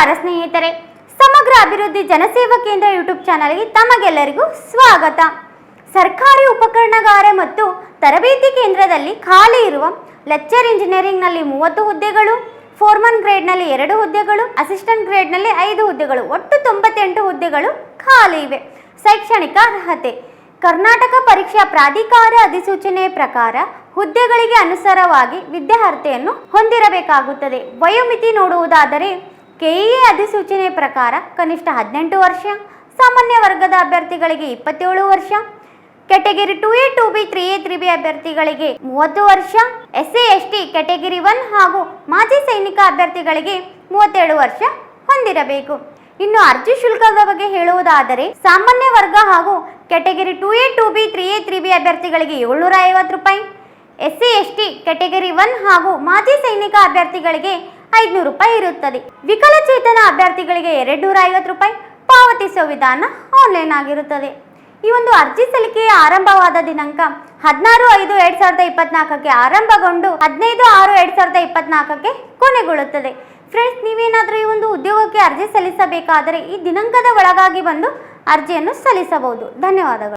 ನಮಸ್ಕಾರ ಸ್ನೇಹಿತರೆ. ಸಮಗ್ರ ಅಭಿವೃದ್ಧಿ ಜನಸೇವಾ ಕೇಂದ್ರ ಯೂಟ್ಯೂಬ್ ಚಾನಲ್ಗೆ ತಮಗೆಲ್ಲರಿಗೂ ಸ್ವಾಗತ. ಸರ್ಕಾರಿ ಉಪಕರಣಗಾರ ಮತ್ತು ತರಬೇತಿ ಕೇಂದ್ರದಲ್ಲಿ ಖಾಲಿ ಇರುವ ಲೆಕ್ಚರ್ ಇಂಜಿನಿಯರಿಂಗ್ನಲ್ಲಿ ಮೂವತ್ತು ಹುದ್ದೆಗಳು, ಫೋರ್ಮನ್ ಗ್ರೇಡ್ನಲ್ಲಿ ಎರಡು ಹುದ್ದೆಗಳು, ಅಸಿಸ್ಟೆಂಟ್ ಗ್ರೇಡ್ನಲ್ಲಿ ಐದು ಹುದ್ದೆಗಳು, ಒಟ್ಟು ತೊಂಬತ್ತೆಂಟು ಹುದ್ದೆಗಳು ಖಾಲಿ ಇವೆ. ಶೈಕ್ಷಣಿಕ ಅರ್ಹತೆ. ಕರ್ನಾಟಕ ಪರೀಕ್ಷಾ ಪ್ರಾಧಿಕಾರ ಅಧಿಸೂಚನೆ ಪ್ರಕಾರ ಹುದ್ದೆಗಳಿಗೆ ಅನುಸಾರವಾಗಿ ವಿದ್ಯಾರ್ಹತೆಯನ್ನು ಹೊಂದಿರಬೇಕಾಗುತ್ತದೆ. ವಯೋಮಿತಿ ನೋಡುವುದಾದರೆ ಕೆಇಎ ಅಧಿಸೂಚನೆ ಪ್ರಕಾರ ಕನಿಷ್ಠ ಹದಿನೆಂಟು ವರ್ಷ, ಸಾಮಾನ್ಯ ವರ್ಗದ ಅಭ್ಯರ್ಥಿಗಳಿಗೆ ಇಪ್ಪತ್ತೇಳು ವರ್ಷ category two A, two B, three A, three B ಅಭ್ಯರ್ಥಿಗಳಿಗೆ ಮೂವತ್ತು ವರ್ಷ S A S T category one ಹಾಗೂ ಮಾಜಿ ಸೈನಿಕ ಅಭ್ಯರ್ಥಿಗಳಿಗೆ ಮೂವತ್ತೇಳು ವರ್ಷ ಹೊಂದಿರಬೇಕು. ಇನ್ನು ಅರ್ಜಿ ಶುಲ್ಕದ ಬಗ್ಗೆ ಹೇಳುವುದಾದರೆ, ಸಾಮಾನ್ಯ ವರ್ಗ ಹಾಗೂ category two A, two B, three A, three B ಅಭ್ಯರ್ಥಿಗಳಿಗೆ ಏಳ್ನೂರ ಐವತ್ತು ರೂಪಾಯಿ S C S T category one ಹಾಗೂ ಮಾಜಿ ಸೈನಿಕ ಅಭ್ಯರ್ಥಿಗಳಿಗೆ ಐದುನೂರು ರೂಪಾಯಿ ಇರುತ್ತದೆ. ವಿಕಲಚೇತನ ಅಭ್ಯರ್ಥಿಗಳಿಗೆ ಎರಡು ನೂರ ಐವತ್ತು ರೂಪಾಯಿ ಪಾವತಿಸುವ ವಿಧಾನ ಆನ್ಲೈನ್ ಆಗಿರುತ್ತದೆ. ಈ ಒಂದು ಅರ್ಜಿ ಸಲ್ಲಿಕೆಯ ಆರಂಭವಾದ ದಿನಾಂಕ ಹದಿನಾರು ಐದು ಎರಡ್ ಸಾವಿರದ ಇಪ್ಪತ್ನಾಲ್ಕಕ್ಕೆ ಆರಂಭಗೊಂಡು ಹದಿನೈದು ಆರು ಎರಡ್ ಸಾವಿರದ ಇಪ್ಪತ್ನಾಲ್ಕಕ್ಕೆ ಕೊನೆಗೊಳ್ಳುತ್ತದೆ. ಫ್ರೆಂಡ್ಸ್, ನೀವೇನಾದರೂ ಈ ಒಂದು ಉದ್ಯೋಗಕ್ಕೆ ಅರ್ಜಿ ಸಲ್ಲಿಸಬೇಕಾದರೆ ಈ ದಿನಾಂಕದ ಒಳಗಾಗಿ ಬಂದು ಅರ್ಜಿಯನ್ನು ಸಲ್ಲಿಸಬಹುದು. ಧನ್ಯವಾದಗಳು.